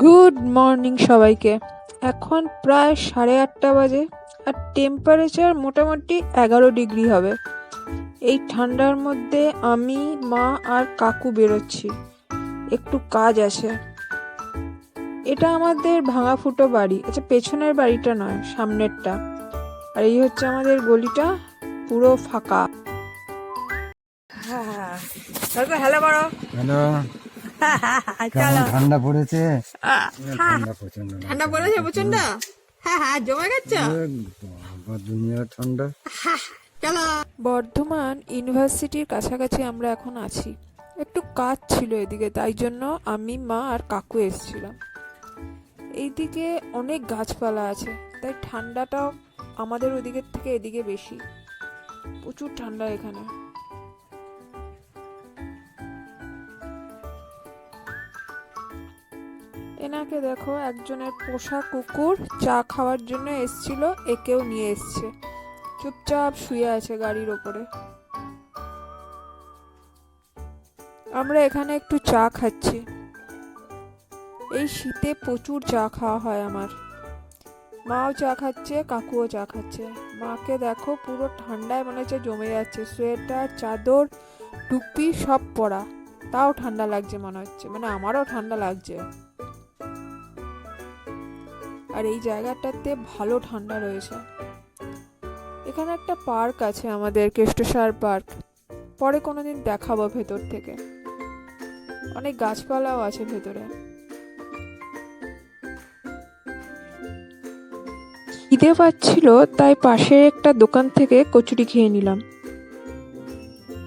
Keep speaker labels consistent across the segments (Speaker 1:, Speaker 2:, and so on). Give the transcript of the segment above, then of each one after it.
Speaker 1: Good morning সবাইকে। এখন প্রায় সাড়ে আটটা বাজে আর টেম্পারেচার মোটামুটি এগারো ডিগ্রি হবে। এই ঠান্ডার মধ্যে আমি, মা আর কাকু বেরোচ্ছি। একটু কাজ আছে। এটা আমাদের ভাঙা ফুটো বাড়ি। আচ্ছা পেছনের বাড়িটা নয়, সামনেরটা। আর এই হচ্ছে আমাদের গলিটা, পুরো ফাঁকা। হ্যাঁ হ্যাঁ হ্যালো বড়।
Speaker 2: হ্যালো ঠান্ডা পড়েছে? ঠান্ডা
Speaker 1: পড়েছে প্রচণ্ড হ্যাঁ হ্যাঁ জমে গেছে?
Speaker 2: দুনিয়া ঠান্ডা।
Speaker 1: চলো। বর্ধমান ইউনিভার্সিটির কাছাকাছি আমরা এখন আছি। একটু কাজ ছিল এদিকে তাই জন্য আমি মা আর কাকু এসেছিলাম। এইদিকে অনেক গাছপালা আছে তাই ঠান্ডাটাও আমাদের ওদিকের থেকে এদিকে বেশি। প্রচুর ঠান্ডা এখানে। এনাকে দেখো একজনের পোষা কুকুর চা খাওয়ার জন্য এসছিল, একেও নিয়ে এসছে। চুপচাপ শুয়ে আছে গাড়ির ওপরে। আমরা এখানে একটু চা খাচ্ছি। এই শীতে প্রচুর চা খাওয়া হয় আমার। মাও চা খাচ্ছে, কাকুও চা খাচ্ছে। মাকে দেখো পুরো ঠান্ডায় মনে হচ্ছে জমে যাচ্ছে। সোয়েটার, চাদর, টুপি সব পরা। তাও ঠান্ডা লাগছে মনে হচ্ছে। মানে আমারও ঠান্ডা লাগছে। আর এই জায়গাটাতে ভালো ঠান্ডা রয়েছে। এখানে একটা পার্ক আছে আমাদের কেষ্টসার পার্ক। পরে কোনোদিন দেখাবো ভেতর থেকে। অনেক গাছপালাও আছে ভেতরে। খিদে পাচ্ছিল, তাই পাশের একটা দোকান থেকে কচুরি খেয়ে নিলাম।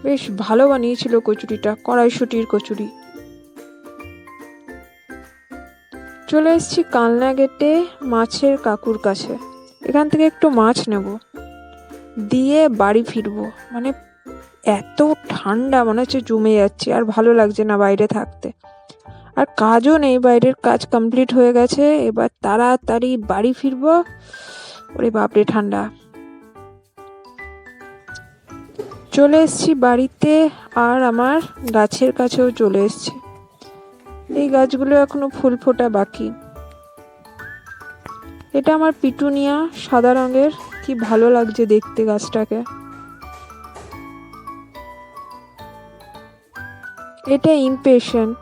Speaker 1: বেশ ভালো বানিয়েছিল কচুরিটা, কড়াইশুটির কচুরি। চলে এসেছি কালনা গেটে মাছের কাকুর কাছে। এখান থেকে একটু মাছ নেব। দিয়ে বাড়ি ফিরবো। মানে এত ঠান্ডা, মনে হচ্ছে জমে যাচ্ছে, আর ভালো লাগছে না বাইরে থাকতে। আর কাজও নেই, বাইরের কাজ কমপ্লিট হয়ে গেছে। এবার তাড়াতাড়ি বাড়ি ফিরবো। ওরে বাপরে, ঠান্ডা। চলে এসেছি বাড়িতে, আর আমার গাছের কাছেও চলে এসেছি। এই গাছগুলো এখনও ফুল ফোটা বাকি। এটা আমার পিটুনিয়া, সাদা রঙের। কি ভালো লাগছে দেখতে গাছটাকে। এটা ইমপেশেন্ট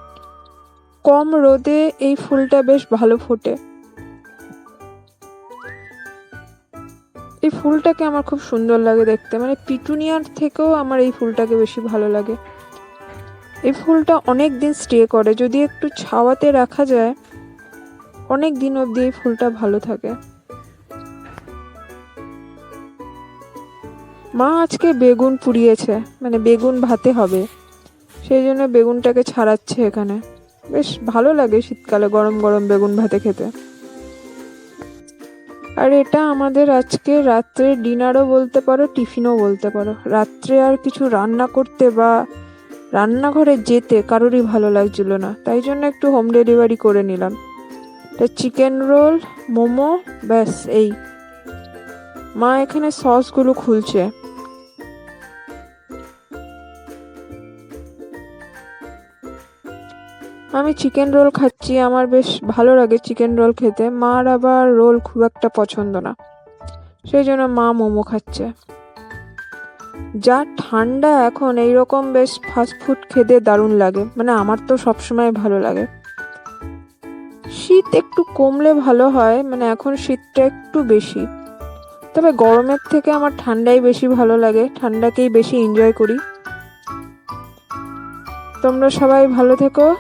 Speaker 1: কম রোদে এই ফুলটা বেশ ভালো ফোটে। এই ফুলটাকে আমার খুব সুন্দর লাগে দেখতে। মানে পিটুনিয়ার থেকেও আমার এই ফুলটাকে বেশি ভালো লাগে। এই ফুলটা অনেক দিন স্টে করে, যদি একটু ছাওয়াতে রাখা যায় অনেক দিন অবধি এই ফুলটা ভালো থাকে। মা আজকে বেগুন পুড়িয়েছে মানে বেগুন ভাতে হবে। সেই জন্য বেগুনটাকে ছাড়াচ্ছে এখানে। বেশ ভালো লাগে শীতকালে গরম গরম বেগুন ভাতে খেতে। আর এটা আমাদের আজকে রাত্রে ডিনারও বলতে পারো, টিফিনও বলতে পারো। রাত্রে আর কিছু রান্না করতে বা রান্নাঘরে যেতে কারোরই ভালো লাগছিল না, তাই জন্য একটু হোম ডেলিভারি করে নিলাম। এটা চিকেন রোল মোমো, ব্যাস, এই। মা এখানে সসগুলো খুলছে। আমি চিকেন রোল খাচ্ছি, আমার বেশ ভালো লাগে চিকেন রোল খেতে, মার আবার রোল খুব একটা পছন্দ না। সেই জন্য মা মোমো খাচ্ছে। যা ঠান্ডা এখন, এইরকম বেশ ফাস্ট ফুড খেতে দারুণ লাগে। মানে আমার তো সবসময় ভালো লাগে। শীত একটু কমলে ভালো হয় মানে এখন শীতটা একটু বেশি। তবে গরমের থেকে আমার ঠান্ডাই বেশি ভালো লাগে, ঠান্ডাকেই বেশি এনজয় করি। তোমরা সবাই ভালো থেকো।